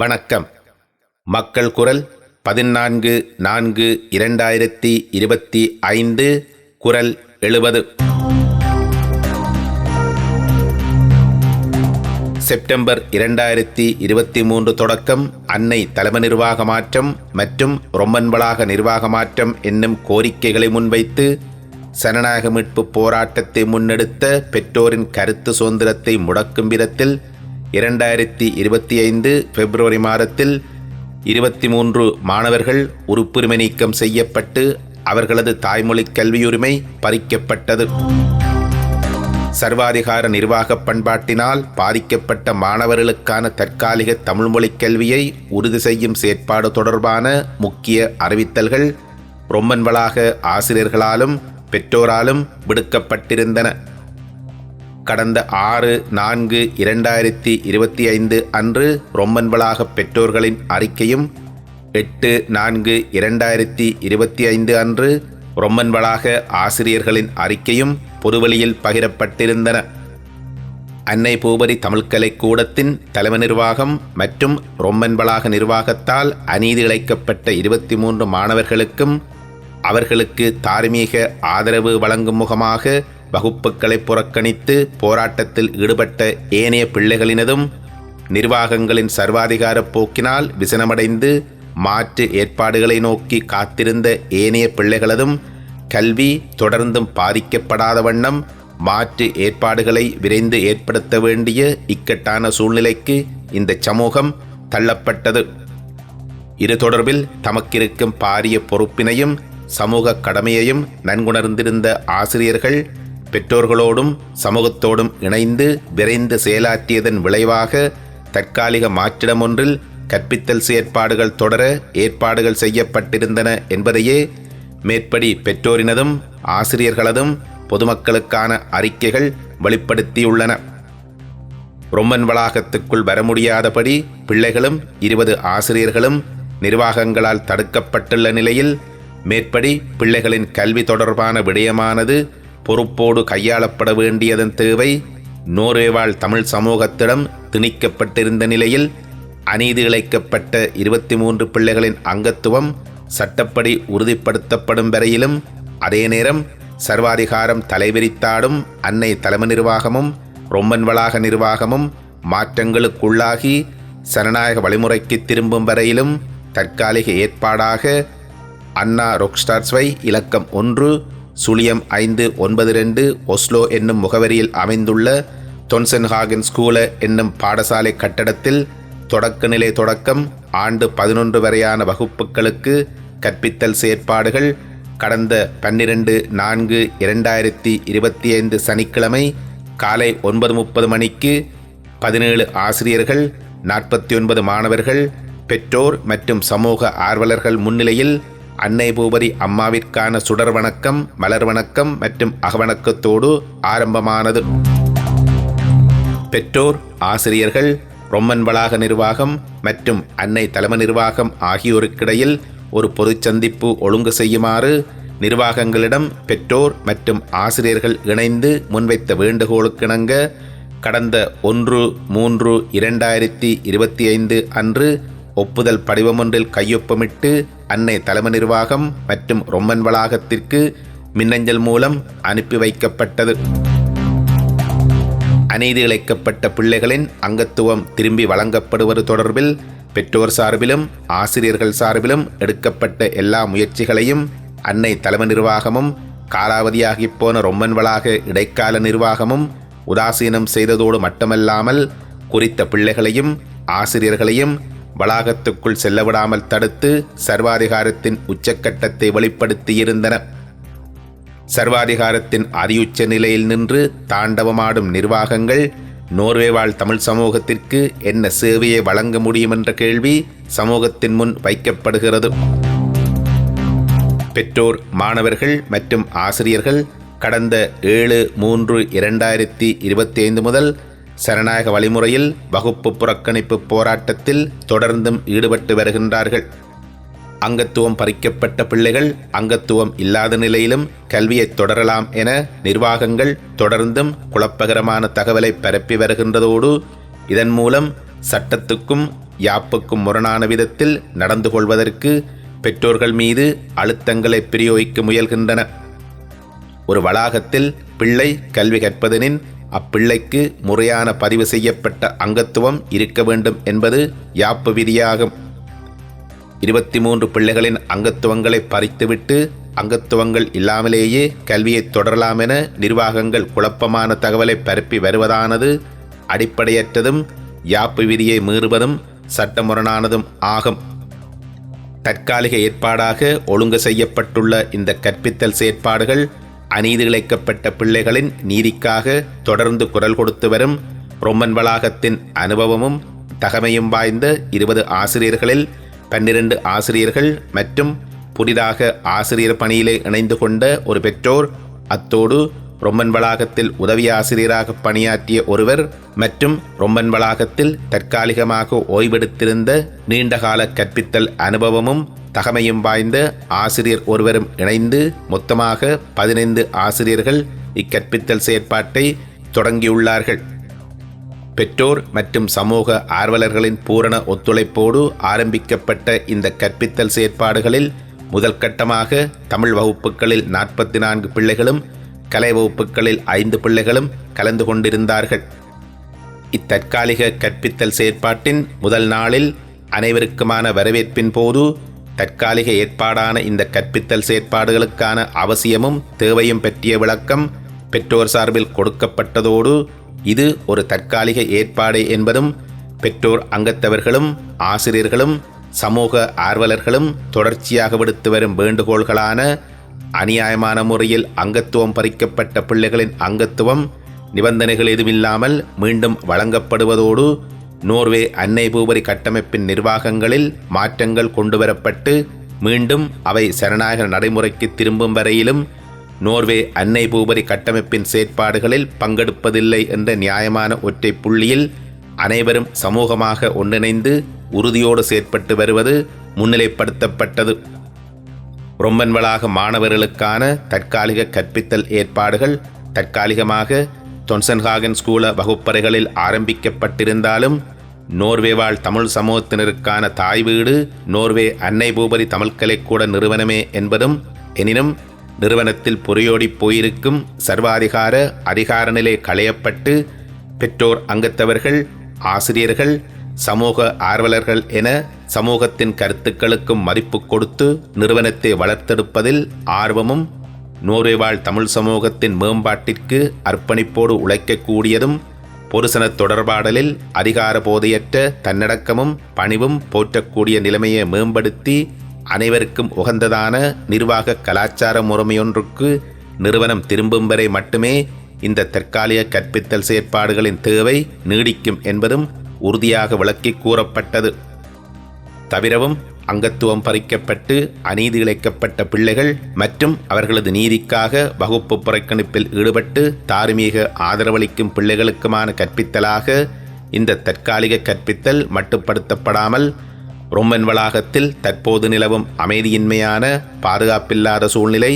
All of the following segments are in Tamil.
வணக்கம். மக்கள் குரல் பதினான்கு நான்கு இரண்டாயிரத்தி இருபத்தி ஐந்து குரல் எழுபது. செப்டம்பர் இரண்டாயிரத்தி இருபத்தி மூன்று தொடக்கம் அன்னை தலைமை நிர்வாக மாற்றம் மற்றும் ரொம்மன்பளாக நிர்வாக மாற்றம் என்னும் கோரிக்கைகளை முன்வைத்து சனநாயக மீட்பு போராட்டத்தை முன்னெடுத்த பெற்றோரின் கருத்து சுதந்திரத்தை முடக்கும் விதத்தில் இரண்டாயிரத்தி இருபத்தி ஐந்து பிப்ரவரி மாதத்தில் இருபத்தி மூன்று மாணவர்கள் உறுப்புரிமை நீக்கம் செய்யப்பட்டு அவர்களது தாய்மொழி கல்வியுரிமை பறிக்கப்பட்டது. சர்வாதிகார நிர்வாக பண்பாட்டினால் பாதிக்கப்பட்ட மாணவர்களுக்கான தற்காலிக தமிழ்மொழி கல்வியை உறுதி செய்யும் செயற்பாடு தொடர்பான முக்கிய அறிவித்தல்கள் ரொம்மன்வளாக ஆசிரியர்களாலும் பெற்றோராலும் விடுக்கப்பட்டிருந்தன. கடந்த ஆறு நான்கு இரண்டாயிரத்தி இருபத்தி ஐந்து அன்று ரொம்மன்வளாக பெற்றோர்களின் அறிக்கையும் எட்டு நான்கு இரண்டாயிரத்தி இருபத்தி ஐந்து அன்று ரொம்மன்வளாக ஆசிரியர்களின் அறிக்கையும் பொதுவெளியில் பகிரப்பட்டிருந்தன. அன்னை பூபரி தமிழ்கலை கூடத்தின் தலைமை நிர்வாகம் மற்றும் ரொம்மன்பளாக நிர்வாகத்தால் அநீதி இழைக்கப்பட்ட இருபத்தி மூன்று மாணவர்களுக்கும் அவர்களுக்கு தார்மீக ஆதரவு வழங்கும் முகமாக வகுப்புகளை புறக்கணித்து போராட்டத்தில் ஈடுபட்ட ஏனைய பிள்ளைகளினதும் நிர்வாகங்களின் சர்வாதிகார போக்கினால் விசனமடைந்து மாற்று ஏற்பாடுகளை நோக்கி காத்திருந்த ஏனைய பிள்ளைகளதும் கல்வி தொடர்ந்தும் பாதிக்கப்படாத வண்ணம் மாற்று ஏற்பாடுகளை விரைந்து ஏற்படுத்த வேண்டிய இக்கட்டான சூழ்நிலைக்கு இந்த சமூகம் தள்ளப்பட்டது. இது தொடர்பில் தமக்கிருக்கும் பாரிய பொறுப்பினையும் சமூக கடமையையும் நன்குணர்ந்திருந்த ஆசிரியர்கள் பெற்றோர்களோடும் சமூகத்தோடும் இணைந்து விரைந்து செயலாற்றியதன் விளைவாக தற்காலிக மாற்றிடம் ஒன்றில் கற்பித்தல் செயற்பாடுகள் தொடர ஏற்பாடுகள் செய்யப்பட்டிருந்தன என்பதையே மேற்படி பெற்றோரினதும் ஆசிரியர்களதும் பொதுமக்களுக்கான அறிக்கைகள் வெளிப்படுத்தியுள்ளன. ரொம்மன் வளாகத்துக்குள் வர முடியாதபடி பிள்ளைகளும் இருபது ஆசிரியர்களும் நிர்வாகங்களால் தடுக்கப்பட்டுள்ள நிலையில் மேற்படி பிள்ளைகளின் கல்வி தொடர்பான விடயமானது பொறுப்போடு கையாளப்பட வேண்டியதன் தேவை நோர்வேவாழ் தமிழ் சமூகத்திடம் திணிக்கப்பட்டிருந்த நிலையில் அநீதி இழைக்கப்பட்ட இருபத்தி மூன்று பிள்ளைகளின் அங்கத்துவம் சட்டப்படி உறுதிப்படுத்தப்படும் வரையிலும் அதே நேரம் சர்வாதிகாரம் தலைவிரித்தாடும் அன்னை தலைமை நிர்வாகமும் ரொம்மன் வளாக நிர்வாகமும் மாற்றங்களுக்குள்ளாகி சனநாயக வழிமுறைக்கு திரும்பும் வரையிலும் தற்காலிக ஏற்பாடாக அண்ணா ரொக்ஸ்டார்ஸ்வை இலக்கம் ஒன்று சுழியம் ஐந்து ஒன்பது ரெண்டு ஒஸ்லோ என்னும் முகவரியில் அமைந்துள்ள தொன்சென்ஹாகன் ஸ்கூல என்னும் பாடசாலை கட்டடத்தில் தொடக்க நிலை தொடக்கம் ஆண்டு பதினொன்று வரையான வகுப்புகளுக்கு கற்பித்தல் செயற்பாடுகள் கடந்த பன்னிரண்டு நான்கு இரண்டாயிரத்தி இருபத்தி ஐந்து சனிக்கிழமை காலை ஒன்பது முப்பது மணிக்கு பதினேழு ஆசிரியர்கள் நாற்பத்தி ஒன்பது மாணவர்கள் பெற்றோர் மற்றும் சமூக ஆர்வலர்கள் முன்னிலையில் அன்னை பூபதி அம்மாவிற்கான சுடர் வணக்கம் மலர் வணக்கம் மற்றும் அகவணக்கத்தோடு ஆரம்பமானது. பெற்றோர் ஆசிரியர்கள் ரொம்மன் வளாக நிர்வாகம் மற்றும் அன்னை தலைமை நிர்வாகம் ஆகியோருக்கிடையில் ஒரு பொதுச்சந்திப்பு ஒழுங்கு செய்யுமாறு நிர்வாகங்களிடம் பெற்றோர் மற்றும் ஆசிரியர்கள் இணைந்து முன்வைத்த வேண்டுகோளுக்கிணங்க கடந்த ஒன்று மூன்று இரண்டாயிரத்தி இருபத்தி ஐந்து அன்று ஒப்புதல் படிவமொன்றில் கையொப்பமிட்டு அன்னை தலைமை நிர்வாகம் மற்றும் ரொம்மன் வளாகத்திற்கு மின்னஞ்சல் மூலம் அனுப்பி வைக்கப்பட்டது. அநீதி இழைக்கப்பட்ட பிள்ளைகளின் அங்கத்துவம் திரும்பி வழங்கப்படுவது தொடர்பில் பெற்றோர் சார்பிலும் ஆசிரியர்கள் சார்பிலும் எடுக்கப்பட்ட எல்லா முயற்சிகளையும் அன்னை தலைமை நிர்வாகமும் காலாவதியாகிப் போன ரொம்மன் வளாக இடைக்கால நிர்வாகமும் உதாசீனம் செய்ததோடு மட்டுமல்லாமல் குறித்த பிள்ளைகளையும் ஆசிரியர்களையும் வளாகத்துக்குள் செல்லவிடாமல் தடுத்து சர்வாதிகாரத்தின் உச்சக்கட்டத்தை வெளிப்படுத்தியிருந்தன. சர்வாதிகாரத்தின் அதியுச்ச நிலையில் நின்று தாண்டவமாடும் நிர்வாகங்கள் நோர்வே வாழ் தமிழ் சமூகத்திற்கு என்ன சேவையை வழங்க முடியும் என்ற கேள்வி சமூகத்தின் முன் வைக்கப்படுகிறது. பெற்றோர் மாணவர்கள் மற்றும் ஆசிரியர்கள் கடந்த ஏழு மூன்று இரண்டாயிரத்தி இருபத்தி ஐந்து முதல் சனநாயக வழிமுறையில் வகுப்பு புறக்கணிப்பு போராட்டத்தில் தொடர்ந்தும் ஈடுபட்டு வருகின்றார்கள். அங்கத்துவம் பறிக்கப்பட்ட பிள்ளைகள் அங்கத்துவம் இல்லாத நிலையிலும் கல்வியை தொடரலாம் என நிர்வாகங்கள் தொடர்ந்தும் குழப்பகரமான தகவலை பரப்பி வருகின்றதோடு இதன் மூலம் சட்டத்துக்கும் யாப்புக்கும் முரணான விதத்தில் நடந்து கொள்வதற்கு பெற்றோர்கள் மீது அழுத்தங்களை பிரயோகிக்க முயல்கின்றன. ஒரு வளாகத்தில் பிள்ளை கல்வி கற்பதனின் அப்பிள்ளைக்கு முறையான பதிவு செய்யப்பட்ட அங்கத்துவம் இருக்க வேண்டும் என்பது யாப்பு விதியாகும். இருபத்தி மூன்று பிள்ளைகளின் அங்கத்துவங்களை பறித்துவிட்டு அங்கத்துவங்கள் இல்லாமலேயே கல்வியை தொடரலாம் என நிர்வாகங்கள் குழப்பமான தகவலை பரப்பி வருவதானது அடிப்படையற்றதும் யாப்பு விதியை மீறுவதும் சட்டமுரணானதும் ஆகும். தற்காலிக ஏற்பாடாக ஒழுங்கு செய்யப்பட்டுள்ள இந்த கற்பித்தல் செயற்பாடுகள் அநீதிழைக்கப்பட்ட பிள்ளைகளின் நீதிக்காக தொடர்ந்து குரல் கொடுத்து வரும் ரொம்மன் வளாகத்தின் அனுபவமும் தகமையும் வாய்ந்த இருபது ஆசிரியர்களில் பன்னிரண்டு ஆசிரியர்கள் மற்றும் புதிதாக ஆசிரியர் பணியிலே இணைந்து கொண்ட ஒரு பெற்றோர் அத்தோடு ரொம்மன் வளாகத்தில் உதவி ஆசிரியராக பணியாற்றிய ஒருவர் மற்றும் ரொம்மன் வளாகத்தில் தற்காலிகமாக ஓய்வெடுத்திருந்த நீண்டகால கற்பித்தல் அனுபவமும் தகமையும் வாய்ந்த ஆசிரியர் ஒருவரும் இணைந்து மொத்தமாக பதினைந்து ஆசிரியர்கள் இக்கற்பித்தல் செயற்பாட்டை தொடங்கியுள்ளார்கள். பெற்றோர் மற்றும் சமூக ஆர்வலர்களின் பூரண ஒத்துழைப்போடு ஆரம்பிக்கப்பட்ட இந்த கற்பித்தல் செயற்பாடுகளில் முதல் கட்டமாக தமிழ் வகுப்புகளில் நாற்பத்தி நான்கு பிள்ளைகளும் கலை வகுப்புகளில் ஐந்து பிள்ளைகளும் கலந்து கொண்டிருந்தார்கள். இத்தற்காலிக கற்பித்தல் செயற்பாட்டின் முதல் நாளில் அனைவருக்குமான வரவேற்பின் போது தற்காலிக ஏற்பாடான இந்த கற்பித்தல் செயற்பாடுகளுக்கான அவசியமும் தேவையும் பற்றிய விளக்கம் பெற்றோர் சார்பில் கொடுக்கப்பட்டதோடு இது ஒரு தற்காலிக ஏற்பாடு என்பதும் பெற்றோர் அங்கத்தவர்களும் ஆசிரியர்களும் சமூக ஆர்வலர்களும் தொடர்ச்சியாக விடுத்து வரும் வேண்டுகோள்களான அநியாயமான முறையில் அங்கத்துவம் பறிக்கப்பட்ட பிள்ளைகளின் அங்கத்துவம் நிபந்தனைகள் எதுவில்லாமல் மீண்டும் வழங்கப்படுவதோடு நோர்வே அன்னை பூபரி கட்டமைப்பின் நிர்வாகங்களில் மாற்றங்கள் கொண்டுவரப்பட்டு மீண்டும் அவை சரணாக நடைமுறைக்கு திரும்பும் வரையிலும் நோர்வே அன்னை பூபரி கட்டமைப்பின் செயற்பாடுகளில் பங்கெடுப்பதில்லை என்ற நியாயமான ஒற்றை புள்ளியில் அனைவரும் சமூகமாக ஒன்றிணைந்து உறுதியோடு செயற்பட்டு வருவது முன்னிலைப்படுத்தப்பட்டது. ரொம்பன் வளாக மாணவர்களுக்கான தற்காலிக கற்பித்தல் ஏற்பாடுகள் தற்காலிகமாக தொன்சன்ஹாகன் ஸ்கூல வகுப்பறைகளில் ஆரம்பிக்கப்பட்டிருந்தாலும் நோர்வே வாழ் தமிழ் சமூகத்தினருக்கான தாய் வீடு நோர்வே அன்னை பூபதி தமிழ் கலைக்கூட நிறுவனமே என்பதும் எனினும் நிறுவனத்தில் பொறியோடி போயிருக்கும் சர்வாதிகார அதிகார நிலை களையப்பட்டு பெற்றோர் அங்கத்தவர்கள் ஆசிரியர்கள் சமூக ஆர்வலர்கள் என சமூகத்தின் கருத்துக்களுக்கும் மதிப்பு கொடுத்து நிறுவனத்தை வளர்த்தெடுப்பதில் ஆர்வமும் நோர்வே தமிழ் சமூகத்தின் மேம்பாட்டிற்கு அர்ப்பணிப்போடு உழைக்கக்கூடியதும் பொருசன தொடர்பாடலில் அதிகார போதையற்ற தன்னடக்கமும் பணிவும் போற்றக்கூடிய நிலைமையை மேம்படுத்தி அனைவருக்கும் உகந்ததான நிர்வாக கலாச்சார முறைமையொன்றுக்கு நிறுவனம் திரும்பும் வரை மட்டுமே இந்த தற்காலிக கற்பித்தல் செயற்பாடுகளின் தேவை நீடிக்கும் என்பதும் உறுதியாக விளக்கி கூறப்பட்டது. தவிரவும் அங்கத்துவம் பறிக்கப்பட்டு அநீதி இழைக்கப்பட்ட பிள்ளைகள் மற்றும் அவர்களது நீதிக்காக வகுப்பு புறக்கணிப்பில் ஈடுபட்டு தார்மீக ஆதரவளிக்கும் பிள்ளைகளுக்குமான கற்பித்தலாக இந்த தற்காலிக கற்பித்தல் மட்டுப்படுத்தப்படாமல் ரொம்மன் வளாகத்தில் தற்போது நிலவும் அமைதியின்மையான பாதுகாப்பில்லாத சூழ்நிலை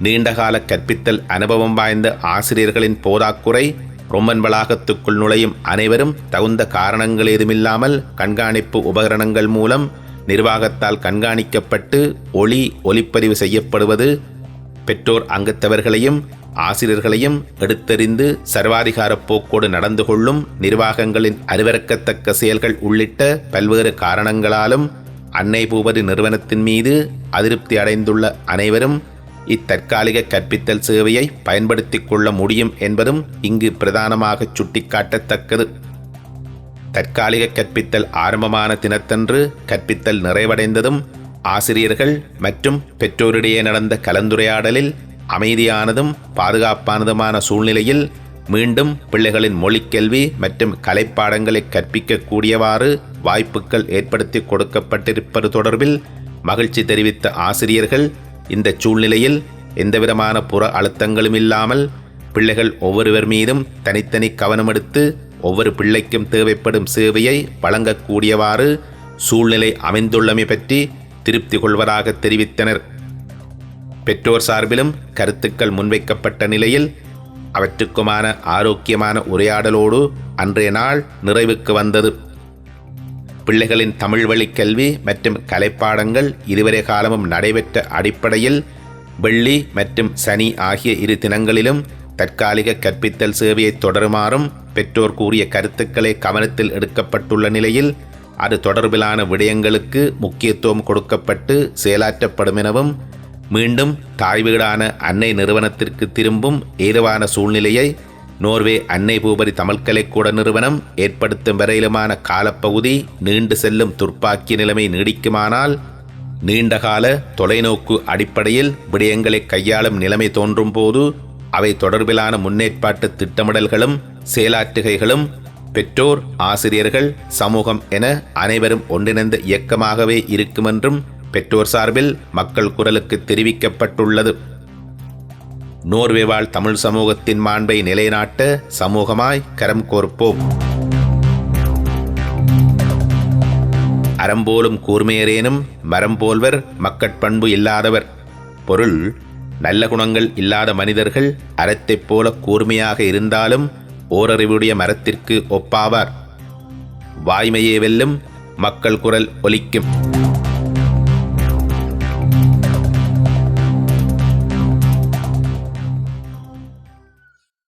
நீண்டகால கற்பித்தல் அனுபவம் வாய்ந்த ஆசிரியர்களின் போதாக்குறை ரொம்மன் வளாகத்துக்குள் நுழையும் அனைவரும் தகுந்த காரணங்கள் ஏதுமில்லாமல் கண்காணிப்பு உபகரணங்கள் மூலம் நிர்வாகத்தால் கண்காணிக்கப்பட்டு ஒளி ஒலிப்பதிவு செய்யப்படுவது பெற்றோர் அங்கத்தவர்களையும் ஆசிரியர்களையும் எடுத்தறிந்து சர்வாதிகார போக்கோடு நடந்து கொள்ளும் நிர்வாகங்களின் அறிவறுக்கத்தக்க செயல்கள் உள்ளிட்ட பல்வேறு காரணங்களாலும் அன்னை பூபதி நிறுவனத்தின் மீது அதிருப்தி அடைந்துள்ள அனைவரும் இத்தற்காலிக கற்பித்தல் சேவையை பயன்படுத்திக் கொள்ள முடியும் என்பதும் இங்கு பிரதானமாக சுட்டிக்காட்டத்தக்கது. தற்காலிக கற்பித்தல் ஆரம்பமான தினத்தன்று கற்பித்தல் நிறைவடைந்ததும் ஆசிரியர்கள் மற்றும் பெற்றோரிடையே நடந்த கலந்துரையாடலில் அமைதியானதும் பாதுகாப்பானதுமான சூழ்நிலையில் மீண்டும் பிள்ளைகளின் மொழிக்கல்வி மற்றும் கலைப்பாடங்களை கற்பிக்கக்கூடியவாறு வாய்ப்புகள் ஏற்படுத்தி கொடுக்கப்பட்டிருப்பது தொடர்பில் மகிழ்ச்சி தெரிவித்த ஆசிரியர்கள் இந்த சூழ்நிலையில் எந்தவிதமான புற அழுத்தங்களும் இல்லாமல் பிள்ளைகள் ஒவ்வொருவர் மீதும் தனித்தனி கவனம் எடுத்து ஒவ்வொரு பிள்ளைக்கும் தேவைப்படும் சேவையை வழங்கக்கூடியவாறு சூழ்நிலை அமைந்துள்ளமை பற்றி திருப்தி கொள்வதாக தெரிவித்தனர். பெற்றோர் சார்பிலும் கருத்துக்கள் முன்வைக்கப்பட்ட நிலையில் அவற்றுக்குமான ஆரோக்கியமான உரையாடலோடு அன்றைய நாள் நிறைவுக்கு வந்தது. பிள்ளைகளின் தமிழ் வழி கல்வி மற்றும் கலைப்பாடங்கள் இதுவரை காலமும் நடைபெற்ற அடிப்படையில் வெள்ளி மற்றும் சனி ஆகிய இரு தினங்களிலும் தற்காலிக கற்பித்தல் சேவையை தொடருமாறும் பெற்றோர் கூறிய கருத்துக்களை கவனத்தில் எடுக்கப்பட்டுள்ள நிலையில் அது தொடர்பிலான விடயங்களுக்கு முக்கியத்துவம் கொடுக்கப்பட்டு செயலாற்றப்படும் எனவும் மீண்டும் தாய் வீடான அன்னை நிறுவனத்திற்கு திரும்பும் ஏதுவான சூழ்நிலையை நோர்வே அன்னை பூபரி தமிழ்கலைக்கூட நிறுவனம் ஏற்படுத்தும் வரையிலுமான காலப்பகுதி நீண்டு செல்லும் துர்ப்பாக்கிய நிலைமை நீடிக்குமானால் நீண்டகால தொலைநோக்கு அடிப்படையில் விடயங்களை கையாளும் நிலைமை தோன்றும் போது அவை தொடர்பிலான முன்னேற்பாட்டு திட்டமிடல்களும் செயலாற்றுகைகளும் பெற்றோர் ஆசிரியர்கள் சமூகம் என அனைவரும் ஒன்றிணைந்த இயக்கமாகவே இருக்குமென்றும் பெற்றோர் சார்பில் மக்கள் குரலுக்கு தெரிவிக்கப்பட்டுள்ளது. நோர்வே வாழ் தமிழ் சமூகத்தின் மாண்பை நிலைநாட்ட சமூகமாய் கரம் கோர்ப்போம். அறம்போலும் கூர்மையரேனும் மரம் போல்வர் மக்கட்பண்பு இல்லாதவர். பொருள் நல்ல குணங்கள் இல்லாத மனிதர்கள் அறத்தைப் போல கூர்மையாக இருந்தாலும் ஓரறிவுடைய மரத்திற்கு ஒப்பாவார். வாய்மையே வெல்லும் மக்கள் குரல் ஒலிக்கும்.